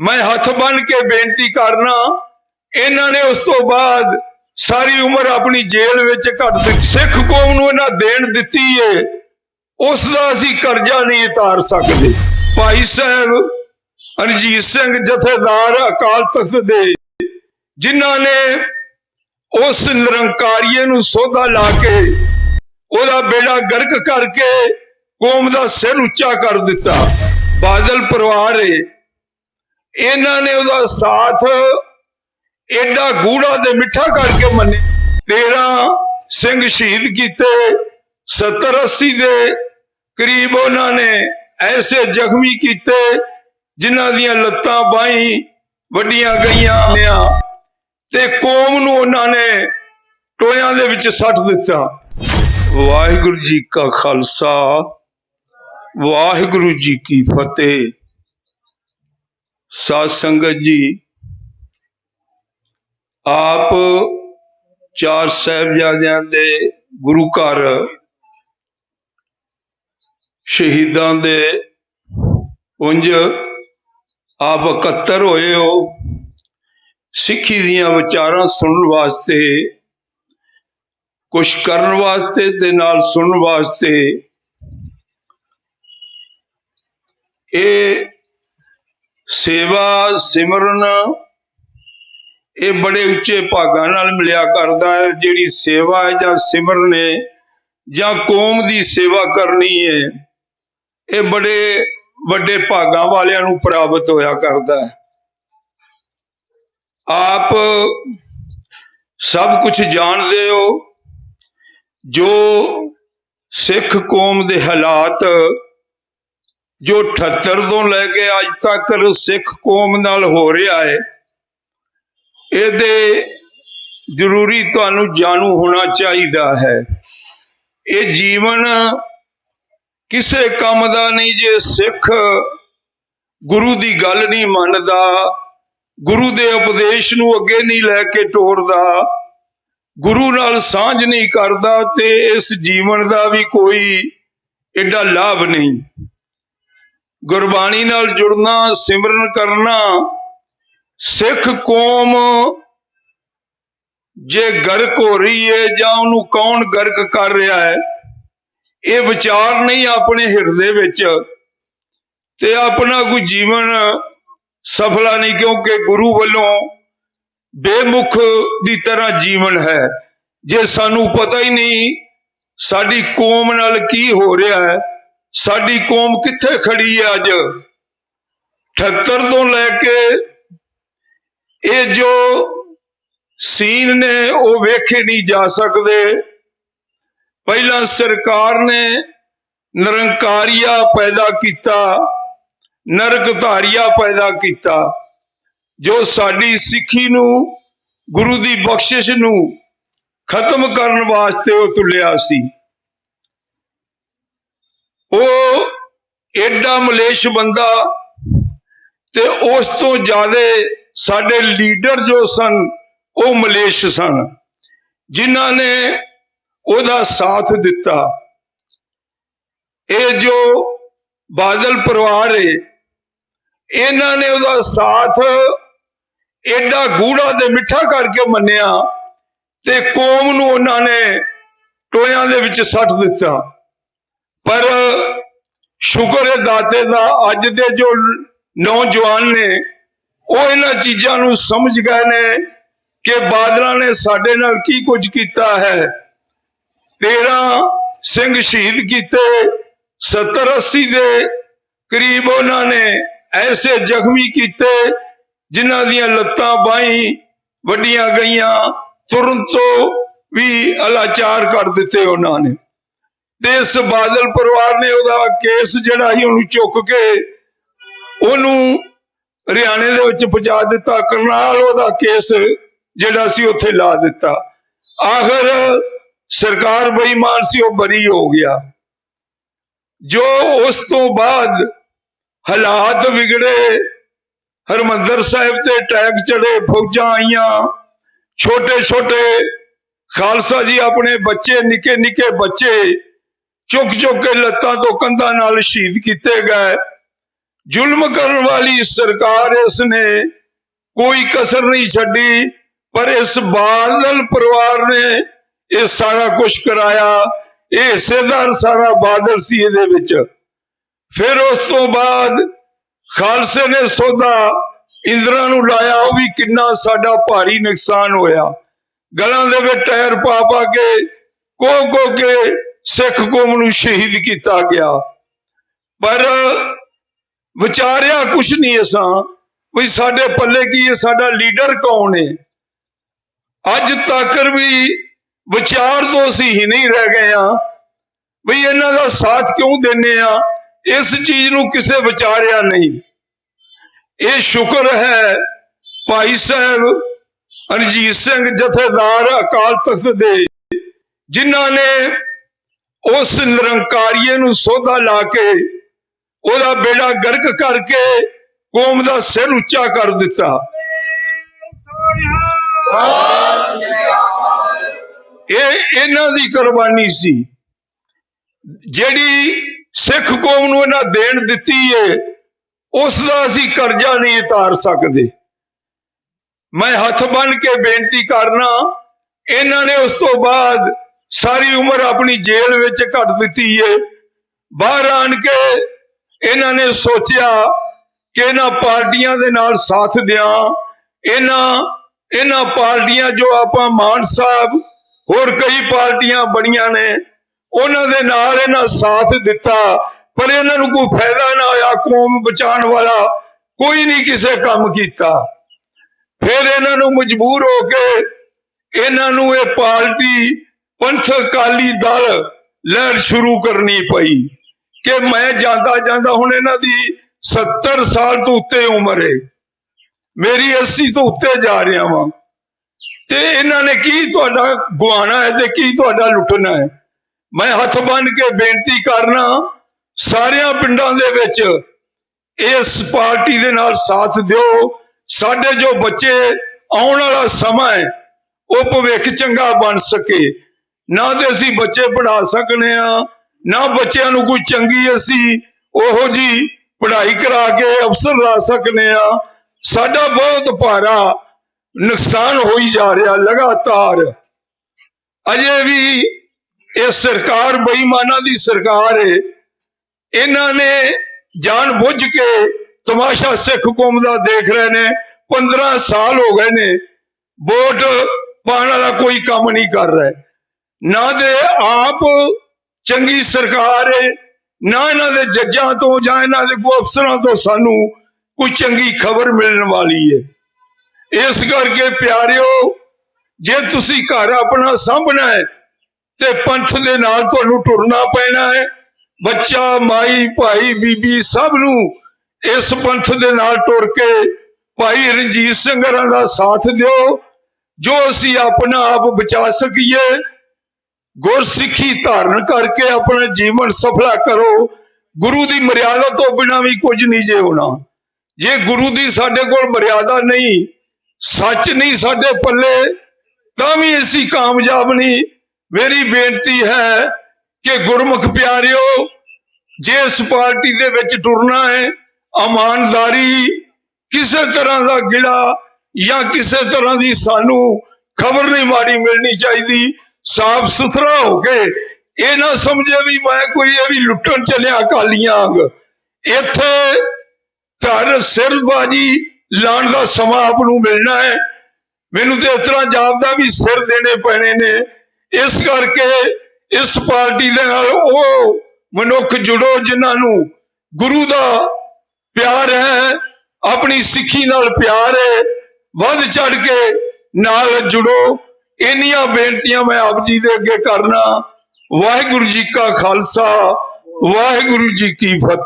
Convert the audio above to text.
ਮੈਂ ਹੱਥ ਬੰਨ ਕੇ ਬੇਨਤੀ ਕਰਨਾ, ਇਹਨਾਂ ਨੇ ਉਸ ਤੋਂ ਬਾਅਦ ਸਾਰੀ ਉਮਰ ਆਪਣੀ ਜੇਲ੍ਹ ਵਿੱਚ ਕੱਟ ਸਿੱਖ ਕੌਮ ਨੂੰ ਇਹਨਾਂ ਦੇਣ ਦਿੱਤੀ ਏ। ਉਸ ਦਾ ਅਸੀਂ ਕਰਜ਼ਾ ਨਹੀਂ ਉਤਾਰ ਸਕਦੇ। ਭਾਈ ਸਾਹਿਬ ਅਨਜੀਤ ਸਿੰਘ ਜਥੇਦਾਰ ਅਕਾਲ ਤਖਤ ਦੇ, ਜਿਨ੍ਹਾਂ ਨੇ ਉਸ ਨਿਰੰਕਾਰੀਏ ਨੂੰ ਸੋਧਾ ਲਾ ਕੇ ਉਹਦਾ ਬੇੜਾ ਗਰਕ ਕਰਕੇ ਕੌਮ ਦਾ ਸਿਰ ਉੱਚਾ ਕਰ ਦਿੱਤਾ। ਬਾਦਲ ਪਰਿਵਾਰ ਏ। ਇਹਨਾਂ ਨੇ ਉਹਦਾ ਸਾਥ ਐਡਾ ਗੂੜਾ ਤੇ ਮਿੱਠਾ ਕਰਕੇ ਮੰਨੇ। 13 ਸਿੰਘ ਸ਼ਹੀਦ ਕੀਤੇ 70 80 ਦੇ ਕਰੀਬ ਉਹਨਾਂ ਨੇ ਐਸੇ ਜ਼ਖਮੀ ਕੀਤੇ, ਜਿਨ੍ਹਾਂ ਦੀਆਂ ਲੱਤਾਂ ਬਾਹੀਂ ਵੱਡੀਆਂ ਗਈਆਂ ਆ ਤੇ ਕੌਮ ਨੂੰ ਉਹਨਾਂ ਨੇ ਟੋਇਆਂ ਦੇ ਵਿੱਚ ਸੱਟ ਦਿੱਤਾ। ਵਾਹਿਗੁਰੂ ਜੀ ਕਾ ਖਾਲਸਾ, ਵਾਹਿਗੁਰੂ ਜੀ ਕੀ ਫਤਿਹ। ਸਾਧ ਸੰਗਤ ਜੀ, ਆਪ ਚਾਰ ਸਾਹਿਬਜ਼ਾਦਿਆਂ ਦੇ ਗੁਰੂ ਘਰ ਸ਼ਹੀਦਾਂ ਦੇ ਉੰਜ ਆਪ ਇਕੱਤਰ ਹੋਏ ਹੋ, ਸਿੱਖੀ ਦੀਆਂ ਵਿਚਾਰਾਂ ਸੁਣਨ ਵਾਸਤੇ ਕੁਝ ਕਰਨ ਵਾਸਤੇ ਤੇ ਨਾਲ ਸੁਣਨ ਵਾਸਤੇ, ਇਹ ਸੇਵਾ ਸਿਮਰਨ ਇਹ ਬੜੇ ਉੱਚੇ ਭਾਗਾਂ ਨਾਲ ਮਿਲਿਆ ਕਰਦਾ ਹੈ। ਜਿਹੜੀ ਸੇਵਾ ਹੈ ਜਾਂ ਸਿਮਰਨ ਹੈ ਜਾਂ ਕੌਮ ਦੀ ਸੇਵਾ ਕਰਨੀ ਹੈ, ਇਹ ਬੜੇ ਵੱਡੇ ਭਾਗਾਂ ਵਾਲਿਆਂ ਨੂੰ ਪ੍ਰਾਪਤ ਹੋਇਆ ਕਰਦਾ ਹੈ। ਆਪ ਸਭ ਕੁਝ ਜਾਣਦੇ ਹੋ। ਜੋ ਸਿੱਖ ਕੌਮ ਦੇ ਹਾਲਾਤ ਜੋ 78 ਤੋਂ ਲੈ ਕੇ ਅੱਜ ਤੱਕ ਸਿੱਖ ਕੌਮ ਨਾਲ ਹੋ ਰਿਹਾ ਹੈ, ਇਹਦੇ ਜ਼ਰੂਰੀ ਤੁਹਾਨੂੰ ਜਾਣੂ ਹੋਣਾ ਚਾਹੀਦਾ ਹੈ। ਇਹ ਜੀਵਨ ਕਿਸੇ ਕੰਮ ਦਾ ਨਹੀਂ ਜੇ ਸਿੱਖ ਗੁਰੂ ਦੀ ਗੱਲ ਨਹੀਂ ਮੰਨਦਾ, ਗੁਰੂ ਦੇ ਉਪਦੇਸ਼ ਨੂੰ ਅੱਗੇ ਨਹੀਂ ਲੈ ਕੇ ਟੋਰਦਾ, ਗੁਰੂ ਨਾਲ ਸਾਂਝ ਨਹੀਂ ਕਰਦਾ ਤੇ ਇਸ ਜੀਵਨ ਦਾ ਵੀ ਕੋਈ ਐਡਾ ਲਾਭ ਨਹੀਂ। ਗੁਰਬਾਣੀ ਨਾਲ ਜੁੜਨਾ, ਸਿਮਰਨ ਕਰਨਾ, ਸਿੱਖ ਕੌਮ ਜੇ ਗਰਕ ਹੋ ਰਹੀ ਹੈ ਜਾਂ ਉਹਨੂੰ ਕੌਣ ਗਰਕ ਕਰ ਰਿਹਾ ਹੈ, ਇਹ ਵਿਚਾਰ ਨਹੀਂ ਆਪਣੇ ਹਿਰਦੇ ਵਿੱਚ ਤੇ ਆਪਣਾ ਕੋਈ ਜੀਵਨ ਸਫਲਾ ਨਹੀਂ ਕਿਉਂਕਿ ਗੁਰੂ ਵੱਲੋਂ ਬੇਮੁਖ ਦੀ ਤਰ੍ਹਾਂ ਜੀਵਨ ਹੈ। ਜੇ ਸਾਨੂੰ ਪਤਾ ਹੀ ਨਹੀਂ ਸਾਡੀ ਕੌਮ ਨਾਲ ਕੀ ਹੋ ਰਿਹਾ ਹੈ ਸਾਡੀ ਕੌਮ ਕਿੱਥੇ ਖੜੀ ਹੈ ਅੱਜ? 78 ਤੋਂ ਲੈ ਕੇ ਇਹ ਜੋ ਸੀਨ ਨੇ ਉਹ ਵੇਖੇ ਨਹੀਂ ਜਾ ਸਕਦੇ। ਪਹਿਲਾਂ ਸਰਕਾਰ ਨੇ ਨਿਰੰਕਾਰੀਆ ਪੈਦਾ ਕੀਤਾ, ਨਰਕਧਾਰੀਆ ਪੈਦਾ ਕੀਤਾ। ਜੋ ਸਾਡੀ ਸਿੱਖੀ ਨੂੰ, ਗੁਰੂ ਦੀ ਬਖਸ਼ਿਸ਼ ਨੂੰ ਖਤਮ ਕਰਨ ਵਾਸਤੇ ਉਹ ਤੁਲਿਆ ਸੀ। ਉਹ ਐਡਾ ਮਲੇਸ਼ ਬੰਦਾ ਤੇ ਉਸ ਤੋਂ ਜ਼ਿਆਦਾ ਸਾਡੇ ਲੀਡਰ ਜੋ ਸਨ, ਉਹ ਮਲੇਸ਼ ਸਨ। ਜਿਨ੍ਹਾਂ ਨੇ ਉਹਦਾ ਸਾਥ ਦਿੱਤਾ। ਇਹ ਜੋ ਬਾਦਲ ਪਰਿਵਾਰ ਹੈ ਇਹਨਾਂ ਨੇ ਉਹਦਾ ਸਾਥ ਐਡਾ ਗੂੜਾ ਤੇ ਮਿੱਠਾ ਕਰਕੇ ਮੰਨਿਆ ਤੇ ਕੌਮ ਨੂੰ ਉਹਨਾਂ ਨੇ ਟੋਇਆਂ ਦੇ ਵਿੱਚ ਸੱਟ ਦਿੱਤਾ। ਪਰ ਸ਼ੁਕਰ ਹੈ ਦਾਤੇ ਦਾ ਅੱਜ ਦੇ ਜੋ ਨੌਜਵਾਨ ਨੇ, ਉਹ ਇਹਨਾਂ ਚੀਜ਼ਾਂ ਨੂੰ ਸਮਝ ਗਏ ਨੇ ਕਿ ਬਾਦਲਾਂ ਨੇ ਸਾਡੇ ਨਾਲ ਕੀ ਕੁਝ ਕੀਤਾ ਹੈ। 13 ਸਿੰਘ ਸ਼ਹੀਦ ਕੀਤੇ 70 80 ਦੇ ਕਰੀਬ ਉਹਨਾਂ ਨੇ ਐਸੇ ਜ਼ਖਮੀ ਕੀਤੇ ਜਿਨ੍ਹਾਂ ਦੀਆਂ ਲੱਤਾਂ ਬਾਹੀਂ ਵੱਡੀਆਂ ਗਈਆਂ, ਤੁਰੰਤ ਤੋਂ ਵੀ ਅਲਾਚਾਰ ਕਰ ਦਿੱਤੇ ਉਹਨਾਂ ਨੇ। ਤੇ ਇਸ ਬਾਦਲ ਪਰਿਵਾਰ ਨੇ ਉਹਦਾ ਕੇਸ ਜਿਹੜਾ ਸੀ ਉਹਨੂੰ ਚੁੱਕ ਕੇ ਉਹਨੂੰ ਹਰਿਆਣੇ ਦੇ ਵਿੱਚ ਪਹੁੰਚਾ ਦਿੱਤਾ। ਕਰਨਾਲ ਉਹਦਾ ਕੇਸ ਜਿਹੜਾ ਸੀ ਉੱਥੇ ਲਾ ਦਿੱਤਾ। ਆਖਰ ਸਰਕਾਰ ਬੇਈਮਾਨ ਸੀ, ਉਹ ਬਰੀ ਹੋ ਗਿਆ। ਜੋ ਉਸ ਤੋਂ ਬਾਅਦ ਹਾਲਾਤ ਵਿਗੜੇ, ਹਰਮੰਦਰ ਸਾਹਿਬ ਤੇ ਅਟੈਕ ਚੜੇ ਫੌਜਾਂ ਆਈਆਂ ਛੋਟੇ ਛੋਟੇ ਖਾਲਸਾ ਜੀ ਆਪਣੇ ਬੱਚੇ ਨਿੱਕੇ ਨਿੱਕੇ ਬੱਚੇ ਚੁੱਕ ਚੁੱਕ ਕੇ ਲੱਤਾਂ ਤੋਂ ਕੰਧਾਂ ਨਾਲ ਸ਼ਹੀਦ ਕੀਤੇ ਗਏ। ਜ਼ੁਲਮ ਕਰਨ ਵਾਲੀ ਸਰਕਾਰ ਇਸ ਨੇ ਕੋਈ ਕਸਰ ਨਹੀਂ ਛੱਡੀ, ਪਰ ਇਸ ਬਾਦਲ ਪਰਿਵਾਰ ਨੇ ਇਹ ਸਾਰਾ ਕੁਝ ਕਰਾਇਆ। ਇਹ ਹਿੱਸੇਦਾਰ ਸਾਰਾ ਬਾਦਲ ਸੀ ਇਹਦੇ ਵਿੱਚ। ਫਿਰ ਉਸ ਤੋਂ ਬਾਅਦ ਖਾਲਸੇ ਨੇ ਸੌਦਾ ਇੰਦਰਾ ਨੂੰ ਲਾਇਆ, ਉਹ ਵੀ ਕਿੰਨਾ ਸਾਡਾ ਭਾਰੀ ਨੁਕਸਾਨ ਹੋਇਆ। ਗਲਾਂ ਦੇ ਵਿੱਚ ਟਾਇਰ ਪਾ ਪਾ ਕੇ ਕੋ ਕੋ ਕੇ ਸਿੱਖ ਕੌਮ ਨੂੰ ਸ਼ਹੀਦ ਕੀਤਾ ਗਿਆ। ਪਰ ਵਿਚਾਰਿਆ ਕੁਛ ਨਹੀਂ ਅਸਾਂ ਵੀ ਸਾਡੇ ਪੱਲੇ ਕੀ ਹੈ? ਸਾਡਾ ਲੀਡਰ ਕੌਣ ਹੈ? ਅੱਜ ਤੱਕ ਵੀ ਵਿਚਾਰ ਤੋਂ ਅਸੀਂ ਹੀ ਨਹੀਂ ਰਹਿ ਗਏ ਆ ਵੀ ਇਹਨਾਂ ਦਾ ਸਾਥ ਕਿਉਂ ਦਿੰਨੇ ਆ ਇਸ ਚੀਜ਼ ਨੂੰ ਕਿਸੇ ਵਿਚਾਰਿਆ ਨਹੀਂ। ਇਹ ਸ਼ੁਕਰ ਹੈ ਭਾਈ ਸਾਹਿਬ ਅਰਜੀਤ ਸਿੰਘ ਜਥੇਦਾਰ ਅਕਾਲ ਤਖਤ ਦੇ, ਜਿਨ੍ਹਾਂ ਨੇ ਉਸ ਨਿਰੰਕਾਰੀਏ ਨੂੰ ਸੋਧਾ ਲਾ ਕੇ, ਉਹਦਾ ਬੇੜਾ ਗਰਕ ਕਰਕੇ ਕੌਮ ਦਾ ਸਿਰ ਉੱਚਾ ਕਰ ਦਿੱਤਾ। ਇਹ ਇਹਨਾਂ ਦੀ ਕੁਰਬਾਨੀ ਸੀ। ਜਿਹੜੀ ਸਿੱਖ ਕੌਮ ਨੂੰ ਇਹਨਾਂ ਦੇਣ ਦਿੱਤੀ ਏ, ਉਸ ਦਾ ਅਸੀਂ ਕਰਜ਼ਾ ਨਹੀਂ ਉਤਾਰ ਸਕਦੇ। ਮੈਂ ਹੱਥ ਬੰਨ ਕੇ ਬੇਨਤੀ ਕਰਨਾ ਇਹਨਾਂ ਨੇ ਉਸ ਤੋਂ ਬਾਅਦ ਸਾਰੀ ਉਮਰ ਆਪਣੀ ਜੇਲ੍ਹ ਵਿੱਚ ਘੱਟ ਦਿੱਤੀ ਏ। ਬਾਹਰ ਆਣ ਕੇ ਇਹਨਾਂ ਨੇ ਸੋਚਿਆ ਕਿ ਇਹਨਾਂ ਪਾਰਟੀਆਂ ਦੇ ਨਾਲ ਸਾਥ ਦਿਆਂ। ਇਹਨਾਂ ਇਹਨਾਂ ਪਾਰਟੀਆਂ ਜੋ ਆਪਾਂ ਮਾਨ ਸਾਹਿਬ, ਹੋਰ ਕਈ ਪਾਰਟੀਆਂ ਬਣੀਆਂ ਨੇ, ਉਹਨਾਂ ਦੇ ਨਾਲ ਇਹਨਾਂ ਸਾਥ ਦਿੱਤਾ। ਪਰ ਇਹਨਾਂ ਨੂੰ ਕੋਈ ਫਾਇਦਾ ਨਾ ਹੋਇਆ, ਕੌਮ ਬਚਾਉਣ ਵਾਲਾ ਕੋਈ ਨਹੀਂ ਕਿਸੇ ਕੰਮ ਕੀਤਾ। ਫਿਰ ਇਹਨਾਂ ਨੂੰ ਮਜਬੂਰ ਹੋ ਕੇ ਇਹਨਾਂ ਨੂੰ ਇਹ ਪਾਰਟੀ ਪੰਥ ਅਕਾਲੀ ਦਲ ਲਹਿਰ ਸ਼ੁਰੂ ਕਰਨੀ ਪਈ ਕਿ ਮੈਂ ਜਾਂਦਾ ਜਾਂਦਾ ਹੁਣ ਇਹਨਾਂ ਦੀ 70 ਸਾਲ ਤੋਂ ਉੱਤੇ ਉਮਰ ਹੈ। ਮੇਰੀ 80 ਤੋਂ ਉੱਤੇ ਜਾ ਰਿਹਾ ਵਾਂ। ਤੇ ਇਹਨਾਂ ਨੇ ਕੀ ਤੁਹਾਡਾ ਗਵਾਣਾ ਹੈ ਤੇ ਕੀ ਤੁਹਾਡਾ ਲੁੱਟਣਾ ਹੈ? ਮੈਂ ਹੱਥ ਬੰਨ ਕੇ ਬੇਨਤੀ ਕਰਨਾ, ਸਾਰਿਆਂ ਪਿੰਡਾਂ ਦੇ ਵਿੱਚ ਇਸ ਪਾਰਟੀ ਦੇ ਨਾਲ ਸਾਥ ਦਿਓ। ਸਾਡੇ ਜੋ ਬੱਚੇ ਆਉਣ ਵਾਲਾ ਸਮਾਂ ਹੈ, ਉਹ ਭਵਿੱਖ ਚੰਗਾ ਬਣ ਸਕੇ। ਨਾ ਤੇ ਅਸੀਂ ਬੱਚੇ ਪੜਾ ਸਕਨੇ ਆ, ਨਾ ਬੱਚਿਆਂ ਨੂੰ ਕੋਈ ਚੰਗੀ ਅਸੀਂ ਉਹੋ ਜੀ ਪੜ੍ਹਾਈ ਕਰਾ ਕੇ ਅਫਸਰ ਲਾ ਸਕਨੇ ਆ। ਸਾਡਾ ਬਹੁਤ ਭਾਰਾ ਨੁਕਸਾਨ ਹੋਈ ਜਾ ਰਿਹਾ ਲਗਾਤਾਰ। ਅਜੇ ਵੀ ਇਹ ਸਰਕਾਰ ਬੇਈਮਾਨਾਂ ਦੀ ਸਰਕਾਰ ਹੈ ਇਹਨਾਂ ਨੇ ਜਾਣ ਬੁੱਝ ਕੇ ਤਮਾਸ਼ਾ ਸਿੱਖ ਕੌਮ ਦਾ ਦੇਖ ਰਹੇ ਨੇ 15 ਸਾਲ ਹੋ ਗਏ ਨੇ, ਵੋਟ ਪਾਉਣ ਵਾਲਾ ਕੋਈ ਕੰਮ ਨਹੀਂ ਕਰ ਰਿਹਾ। ਨਾ ਦੇ ਆਪ ਚੰਗੀ ਸਰਕਾਰ ਹੈ ਨਾ ਇਹਨਾਂ ਦੇ ਜੱਜਾਂ ਤੋਂ ਜਾਂ ਇਹਨਾਂ ਦੇ ਕੋ ਅਫਸਰਾਂ ਤੋਂ ਸਾਨੂੰ ਕੋਈ ਚੰਗੀ ਖਬਰ ਮਿਲਣ ਵਾਲੀ ਹੈ ਇਸ ਕਰਕੇ ਪਿਆਰਿਓ, ਜੇ ਤੁਸੀਂ ਘਰ ਆਪਣਾ ਸਾਂਭਣਾ ਹੈ ਤੇ ਪੰਥ ਦੇ ਨਾਲ ਤੁਹਾਨੂੰ ਟੁਰਨਾ ਪੈਣਾ ਹੈ ਬੱਚਾ, ਮਾਈ, ਭਾਈ, ਬੀਬੀ ਸਭ ਨੂੰ ਇਸ ਪੰਥ ਦੇ ਨਾਲ ਟੁਰ ਕੇ ਭਾਈ ਰਣਜੀਤ ਸਿੰਘ ਦਾ ਸਾਥ ਦਿਓ, ਜੋ ਅਸੀਂ ਆਪਣਾ ਆਪ ਬਚਾ ਸਕੀਏ। ਗੁਰਸਿੱਖੀ ਧਾਰਨ ਕਰਕੇ ਆਪਣਾ ਜੀਵਨ ਸਫਲਾ ਕਰੋ। ਗੁਰੂ ਦੀ ਮਰਿਆਦਾ ਤੋਂ ਬਿਨਾ ਵੀ ਕੁਝ ਨਹੀਂ ਜੇ ਹੋਣਾ। ਜੇ ਗੁਰੂ ਦੀ ਸਾਡੇ ਕੋਲ ਮਰਿਆਦਾ ਨਹੀਂ, ਸੱਚ ਨਹੀਂ ਸਾਡੇ ਪੱਲੇ, ਤਾਂ ਵੀ ਅਸੀਂ ਕਾਮਯਾਬ ਨਹੀਂ। ਮੇਰੀ ਬੇਨਤੀ ਹੈ ਕਿ ਗੁਰਮੁਖ ਪਿਆਰਿਓ, ਜੇ ਇਸ ਪਾਰਟੀ ਦੇ ਵਿੱਚ ਟੁਰਨਾ ਹੈ, ਇਮਾਨਦਾਰੀ ਕਿਸੇ ਤਰ੍ਹਾਂ ਦਾ ਗਿਲਾ ਜਾਂ ਕਿਸੇ ਤਰ੍ਹਾਂ ਦੀ ਸਾਨੂੰ ਖਬਰ ਨਹੀਂ ਮਾੜੀ ਮਿਲਣੀ ਚਾਹੀਦੀ ਸਾਫ਼ ਸੁਥਰਾ ਹੋ ਕੇ, ਇਹ ਨਾ ਸਮਝੇ ਵੀ ਮੈਂ ਕੋਈ ਇਹ ਵੀ ਲੁੱਟਣ ਚੱਲਿਆ ਕਾਲੀਆਂ ਇੱਥੇ ਘਰ ਸਿਰਬਾਜੀ ਲਾਣ ਦਾ ਸਮਾਂ ਆਪ ਨੂੰ ਮਿਲਣਾ ਹੈ। ਮੈਨੂੰ ਤੇ ਇਸ ਤਰ੍ਹਾਂ ਜਾਪਦਾ ਵੀ ਸਿਰ ਦੇਣੇ ਪੈਣੇ ਨੇ। ਇਸ ਕਰਕੇ ਇਸ ਪਾਰਟੀ ਦੇ ਨਾਲ ਉਹ ਮਨੁੱਖ ਜੁੜੋ ਜਿਨ੍ਹਾਂ ਨੂੰ ਗੁਰੂ ਦਾ ਪਿਆਰ ਹੈ, ਆਪਣੀ ਸਿੱਖੀ ਨਾਲ ਪਿਆਰ ਹੈ। ਵੱਧ ਚੜ ਕੇ ਨਾਲ ਜੁੜੋ। ਇੰਨੀਆਂ ਬੇਨਤੀਆਂ ਮੈਂ ਆਪ ਜੀ ਦੇ ਅੱਗੇ ਕਰਨਾ। ਵਾਹਿਗੁਰੂ ਜੀ ਕਾ ਖਾਲਸਾ, ਵਾਹਿਗੁਰੂ ਜੀ ਕੀ ਫਤਿਹ।